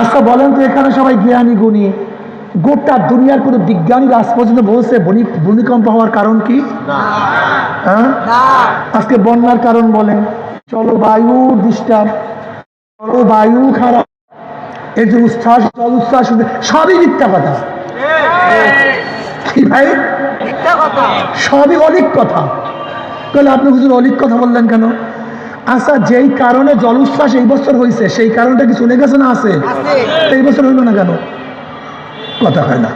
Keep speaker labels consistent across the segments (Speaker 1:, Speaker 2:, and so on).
Speaker 1: আচ্ছা বলেন তো এখানে সবাই জ্ঞানী গুণী। গোটা দুনিয়ার কোনো বিজ্ঞানী আজ পর্যন্ত বলছে ভূমিকম্প হওয়ার কারণ কি? হ্যাঁ? আজকে বন্যার কারণ বলেন। জলবায়ু ডিস্টার্ব জলবায়ু খারাপ। এই যে উচ্ছ্বাস জল উচ্ছ্বাস সবই মিথ্যা কথা। কি ভাই? সবই অলিক কথা। তাহলে আপনি হুজুর অলিক কথা বললেন কেন? আচ্ছা যেই কারণে জল উচ্ছ্বাস এই বছর হয়েছে সেই কারণটা কি চলে গেছে না আছে? এই বছর হইল না কেন? কথা হয় না।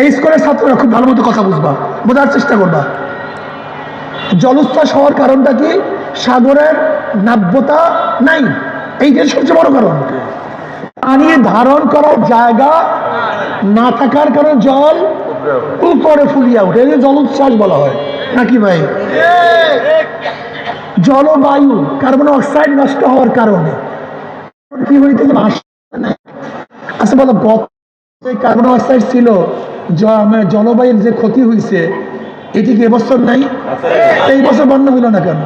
Speaker 1: এই স্কুলের ছাত্ররা খুব ভালো মতো কথা বুঝবা বোঝার চেষ্টা করবা। জলোচ্ছ্বাস হওয়ার কারণটা কি? সাগরের নাব্যতা নাই। এইটাই সবচেয়ে বড় কারণ। পানি ধারণ করার জায়গা না থাকার কারণে জল উপরে ফুলিয়া ওঠে। এই জলোচ্ছ্বাস বলা হয়। নাকি ভাই? জলবায়ু কার্বন অক্সাইড নষ্ট হওয়ার কারণে। কি হইতেছে আচ্ছা বলো গত যে কার্বন অক্সাইড ছিল মানে জলবায়ুর যে ক্ষতি হয়েছে এটি কি এবছর নাই? এই বছর হইল না কেন?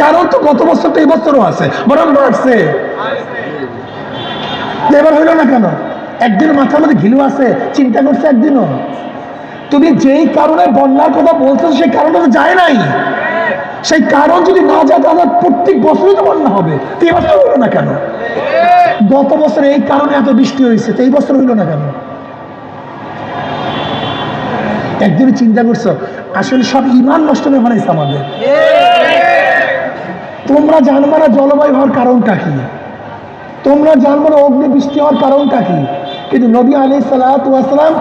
Speaker 1: কারণ তো গত বছর তো এই বছরও আছে বরং বাড়ছে। এবার হইল না কেন? একদিন মাথার মধ্যে ঘিলু আছে চিন্তা করছে একদিনও। তুমি যেই কারণে বন্যার কথা বলছো সেই কারণটা তো যায় নাই। সেই কারণ যদি না যায়, তাহলে প্রত্যেক বছরই তো বন্যা হবে। তো এই বছর হইল না কেন? গত বছর এই কারণে এত বৃষ্টি হয়েছে, তো এই বছর হইল না কেন? একদিন চিন্তা করছ, আসলে সব ইমান নষ্ট করে ফেলাইছে আমাদের। তোমরা জানবে না জলবায়ু হওয়ার কারণটা কি? তোমরা জানবে না অগ্নি বৃষ্টি হওয়ার কারণটা কি? কিন্তু নবী আলি সালাম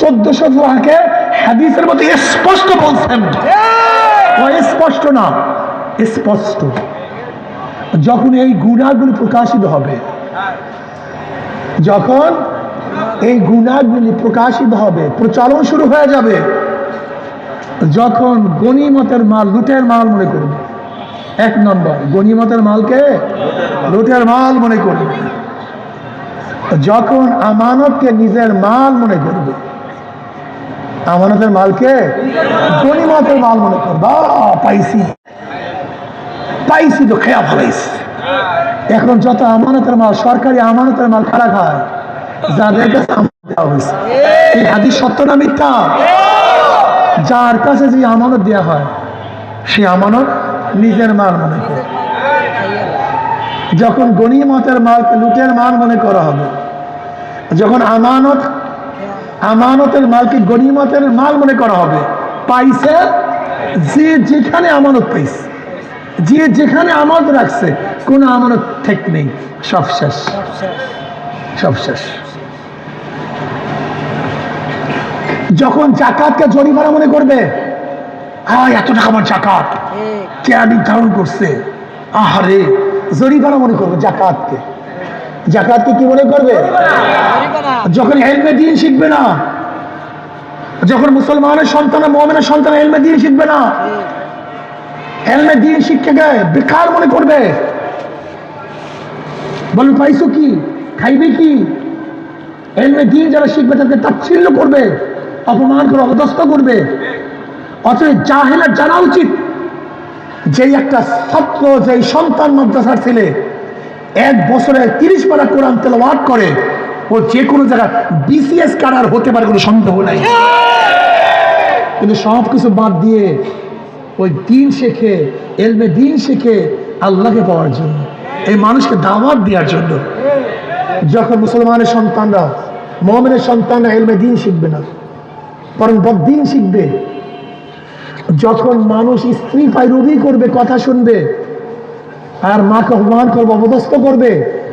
Speaker 1: চোদ্দশো আগে হাদিসের মধ্যে স্পষ্ট বলছেন। ও স্পষ্ট না, স্পষ্ট। যখন এই গুণাগুলি প্রকাশিত হবে, যখন এই গুণাগুলি প্রকাশিত হবে, প্রচলন শুরু হয়ে যাবে, যখন গণিমতের মাল, লুটের মাল মনে করবে। এক নম্বর, গণিমতের মালকে লুটের মাল মনে করবে। যখন আমানতকে নিজের মাল মনে করবে আমানতের মালকে গণিমতের মাল মনে আহ, পাইছি। পাইছি তো খেয়া ফেলাইছি। এখন যত আমানতের মাল সরকারি আমানতের মাল খারা খায় যাদের কাছে এই হাদিস সত্য না মিথ্যা? যার কাছে যে আমানত দেওয়া হয় সে আমানত নিজের মাল মনে করে। যখন গণিমতের মালকে লুটের মাল মনে করা হবে যখন আমানত আমানতের মালকে গণিমতের মাল মনে করা হবে? পাইছে যে যেখানে আমানত পাইছে যে যেখানে আমানত রাখছে কোনো আমানত ঠিক নেই। সব শেষ। সব শেষ। যখন জাকাতকে জরিমানা মনে করবে আয় এত টাকা আমার জাকাত। কে নির্ধারণ করছে? আহারে জরিমানা মনে করবে জাকাতকে। জাকাতকে কি মনে করবে? যখন হেলমে দিন শিখবে না যখন মুসলমানের সন্তান মোহামেনের সন্তান হেলমে দিন শিখবে না হেলমে দিন শিক্ষাকে বেকার মনে করবে। বলুন পাইছো কি? খাইবে কি? হেলমে দিন যারা শিখবে তাদেরকে তাচ্ছিল্য করবে অপমান করে অবদস্ত করবে। অতএব জাহেলার জানা উচিত। যেই একটা ছাত্র যেই সন্তান মাদ্রাসার ছেলে এক বছরে তিরিশ পারা কোরআন তেলাওয়াত করে, ও যে কোনো জায়গায় বিসিএস কারার হতে পারে কোনো সন্দেহ নাই। কিন্তু সব কিছু বাদ দিয়ে ওই দিন শেখে, এলমে দিন শেখে আল্লাহকে পাওয়ার জন্য, এই মানুষকে দাওয়াত দেওয়ার জন্য। যখন মুসলমানের সন্তানরা মোহামেনের সন্তানরা এলমে দিন শিখবে না, বরং বদিন শিখবে। যখন মানুষ স্ত্রী পাইরুবি করবে, কথা শুনবে আর মাকে অপমান করবে অবদস্ত করবে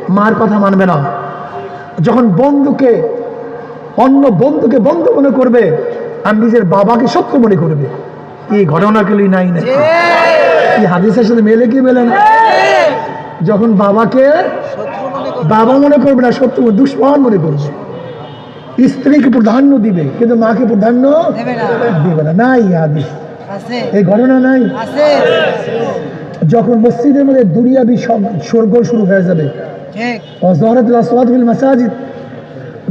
Speaker 1: মার কথা মানবে না। যখন বন্ধুকে অন্য বন্ধুকে বন্ধু মনে করবে আর নিজের বাবাকে সত্য মনে করবে এই ঘটনাগুলি নাই না। এই হাদিসের সাথে মেলে কি মেলে না? যখন বাবাকে বাবা মনে করবে না সত্য দুশ্মন মনে করবে স্ত্রীকে প্রাধান্য দিবে কিন্তু মাকে প্রাধান্য
Speaker 2: দেবে না।
Speaker 1: নাই হাদিস। এই ঘটনা নাই। যখন মসজিদের মধ্যে দুনিয়াবি সব স্বর্গ শুরু হয়ে যাবে। মাসাজিদ।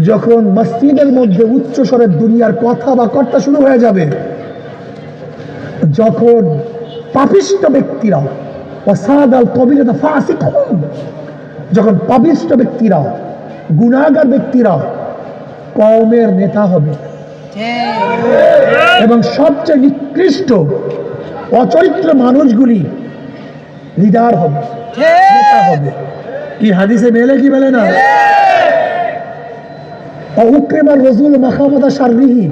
Speaker 1: যখন মসজিদের মধ্যে উচ্চ স্বরের দুনিয়ার কথা বা কর্তা শুরু হয়ে যাবে যখন পাপিষ্ট ব্যক্তিরা আল কবিরতা ফাসিক যখন পাবিষ্ট ব্যক্তিরা গুণাগার ব্যক্তিরা কওমের নেতা হবে। এবং সবচেয়ে নিকৃষ্ট অচরিত্র মানুষগুলি লিডার হবে। নেতা হবে। কি হাদিসে মেলে কি মেলে না? অউক্রেমার রসুল মাখামতা সার্বিহী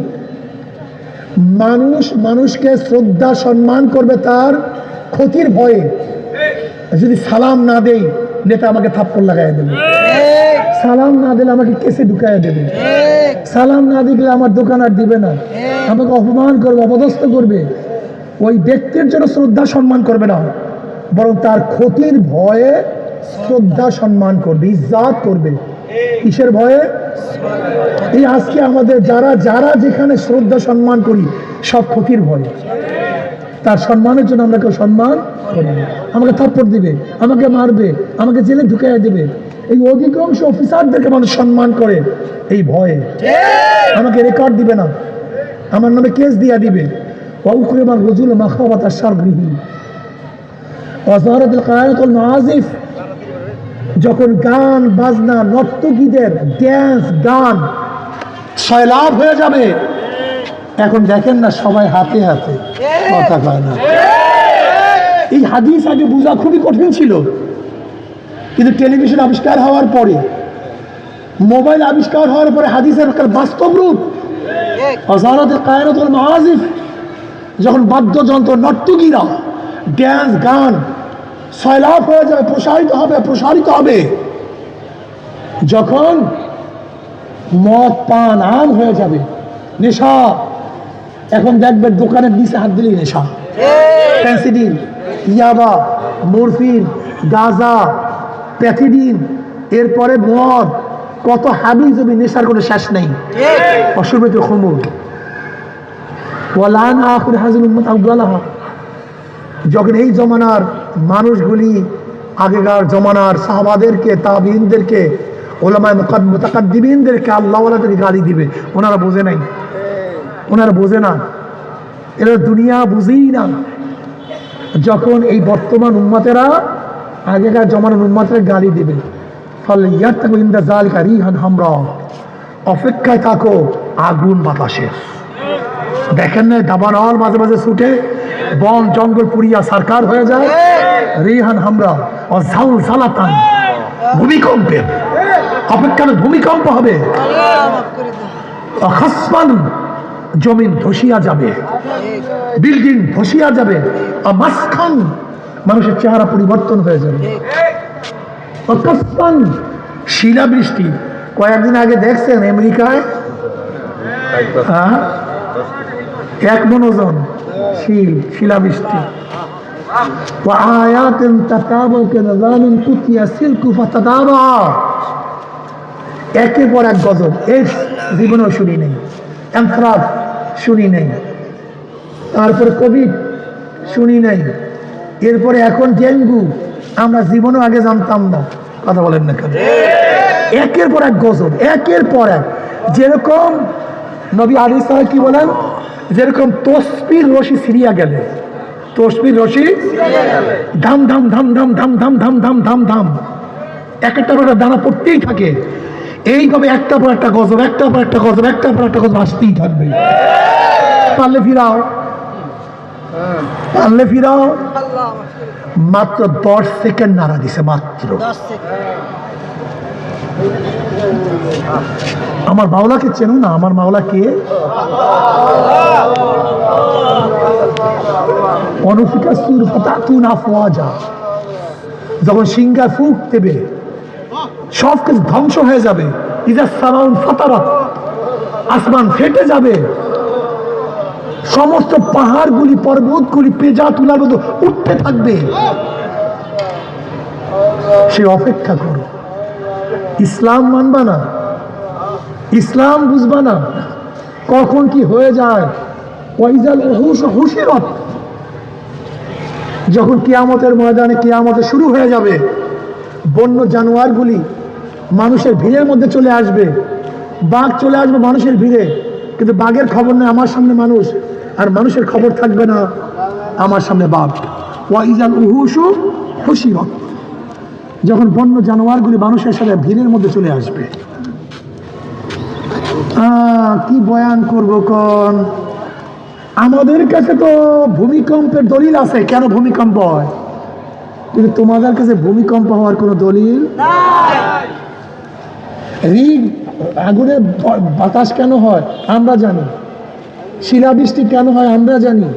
Speaker 1: মানুষ মানুষকে শ্রদ্ধা সম্মান করবে তার ক্ষতির ভয়ে। যদি সালাম না দেই নেতা আমাকে থাপ্পড় লাগাই দেবে। সালাম না দিলে আমাকে কেসে ঢুকাই দেবে। সালাম না দিলে আমার দোকান আর দিবে না। আমাকে অপমান করবে অপদস্থ করবে। ওই ব্যক্তির জন্য শ্রদ্ধা সম্মান করবে না। বরং তার ক্ষতির ভয়ে শ্রদ্ধা, সম্মান করবে, ইজ্জাত করবে। কিসের ভয়ে? এই আজকে আমাদের যারা যারা যেখানে শ্রদ্ধা, সম্মান করি, সব ক্ষতির ভয়ে। তার সম্মানের জন্য আমরা কেউ সম্মান করি আমাকে থাপ্পড় দিবে, আমাকে মারবে, আমাকে জেলে ঢুকাইয়া দেবে। এই অধিকাংশ অফিসারদেরকে মানুষ সম্মান করে এই ভয়ে। আমাকে রেকর্ড দিবে না। আমার নামে কেস দিয়া দিবে। ওয়াউকরিমাল রজুল মাখাবাত আশারগৃহী ওয়াজারাতুল কায়াতুল মাআজিফ যখন গান, বাজনা নর্তকীদের ড্যান্স গান সয়লাভ হয়ে যাবে। এখন দেখেন না সবাই হাতে হাতে কথা কয় না। এই হাদিস আগে বোঝা খুবই কঠিন ছিল। কিন্তু টেলিভিশন আবিষ্কার হওয়ার পরে মোবাইল আবিষ্কার হওয়ার পরে হাদিসের একটা বাস্তব রূপ। হজরতের কায়রতুল মাহাজিফ যখন বাদ্যযন্ত্র, নর্তকীরা ড্যান্স গান সয়লাভ হয়ে যাবে প্রসারিত হবে প্রসারিত হবে। যখন মদ পান আম হয়ে যাবে নেশা এখন দেখবেন দোকানের নিচে হাত দিলেই নেশা। ফ্যান্সিডিন ইয়াবা মরফিন গাঁজা প্যাথিডিন এরপরে মদ কত হাবি জমি নেশার কোনো শেষ নেই। অসুবিধা খমুর ওয়ালান আখুর হাজির উম্মত আব্দুল্লাহ। যখন এই জমানার মানুষগুলি আগেকার জমানার সাহাবাদেরকে তাবিনদেরকে ওলামায় মোতাকাদ্দিবিনদেরকে আল্লাহওয়ালাদেরকে গালি দিবে। ওনারা বোঝে নাই। ওনারা বোঝে না। এরা দুনিয়া বুঝেই না। যখন এই বর্তমান উম্মাতেরা আগেকার জমানার উম্মাতের গালি দেবে। ফলে জাল অপেক্ষায় থাকো আগুন বাতাসের দেখেন না দাবানল মাঝে মাঝে ছুটে। বন, জঙ্গল পুরিয়া সরকার হয়ে যায়। রিহান হামরা ও ঝাল ঝালাতান ভূমিকম্পের। অপেক্ষা ভূমিকম্প হবে। অখাসমান জমিন ধসিয়া যাবে। বিল্ডিং ধসিয়া যাবে। আর মাঝখান মানুষের চেহারা পরিবর্তন হয়ে যাবে। অকস্মান শিলাবৃষ্টি। কয়েকদিন আগে দেখছেন আমেরিকায়? হ্যাঁ? এক মনোজন। শিল শিলাবৃষ্টি وآيات تتابع كنظام قطيع سلك فتتابع একের পর এক গজব এর জীবনেও শুনি নেই অ্যান্থ্রাপ শুনি নেই তারপরে কোভিড শুনি নাই এরপরে এখন ডেঙ্গু আমরা জীবনেও আগে জানতাম না কথা বলেন না কেন একের পর এক গজব একের পর এক যেরকম নবী আলী সাহেব কি বলেন যেরকম তসপির রশি সিরিয়া গেলে তসপির রশি ধাম ধাম ধাম ধাম ধাম ধাম ধাম ধাম ধাম ধাম। এক একটা করে দানা পড়তেই থাকে। এইভাবে একটা পর একটা গজব একটা পর একটা গজব একটা পর একটা গজব আসতেই থাকবে। পারলে ফিরাও। পারলে ফিরাও। মাত্র দশ সেকেন্ড নাড়া দিছে, মাত্র। আমার মাওলাকে চেনো না, আমার মাওলা কে? যখন সিংহা ফুক দেবে, সব কিছু ধ্বংস হয়ে যাবে। ইজা সামাউন ফাতারাত, আসমান ফেটে যাবে। সমস্ত পাহাড়গুলি, পর্বতগুলি পেজা তুলার মতো উঠতে থাকবে। সে অপেক্ষা করো। ইসলাম মানবা না, ইসলাম বুঝবা না, কখন কি হয়ে যায়? ওয়াইজাল হুশ, হুশিরত। যখন কিয়ামতের ময়দানে কিয়ামতে শুরু হয়ে যাবে, বন্য জানোয়ারগুলি মানুষের ভিড়ের মধ্যে চলে আসবে। বাঘ চলে আসবে মানুষের ভিড়ে, কিন্তু বাঘের খবর নেই, আমার সামনে মানুষ, আর মানুষের খবর থাকবে না, আমার সামনে বাঘ। ওয়াইজাল উহুসু হুশিরত। যখন বন্য জানোয়ারগুলি মানুষের সাথে ভিড়ের মধ্যে চলে আসবে। কি বয়ান করব কোন? আমাদের কাছে তো ভূমিকম্পের দলিল আছে। কেন ভূমিকম্প হয়? কিন্তু তোমাদের কাছে ভূমিকম্প হওয়ার কোনো দলিল? আগুনে বাতাস কেন হয়? আমরা জানি। শিলাবৃষ্টি কেন হয়? আমরা জানি।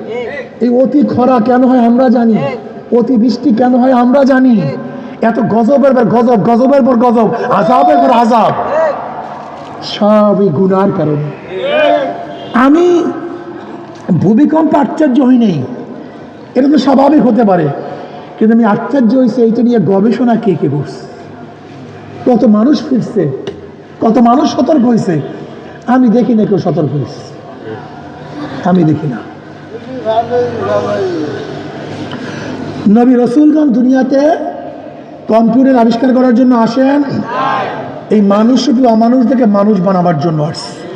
Speaker 1: এই অতি খরা কেন হয়? আমরা জানি। অতি বৃষ্টি কেন হয়? আমরা জানি। এত গজবের পর গজব, গজবের পর গজব আজাবের পর আজাব সবই গুনার কারণে। আমি ভূমিকম্প আশ্চর্য হই নেই। এটা তো স্বাভাবিক হতে পারে। কিন্তু আমি আশ্চর্য হয়েছে এইটা নিয়ে গবেষণা কে কে করছে? কত মানুষ ফিরছে, কত মানুষ সতর্ক হয়েছে আমি দেখি না কেউ সতর্ক হয়েছে আমি দেখি না। নবী রসুলগঞ্জ দুনিয়াতে কম্পিউটার আবিষ্কার করার জন্য আসেন? এই মানুষ শুধু অমানুষ থেকে মানুষ বানাবার জন্য আসছে।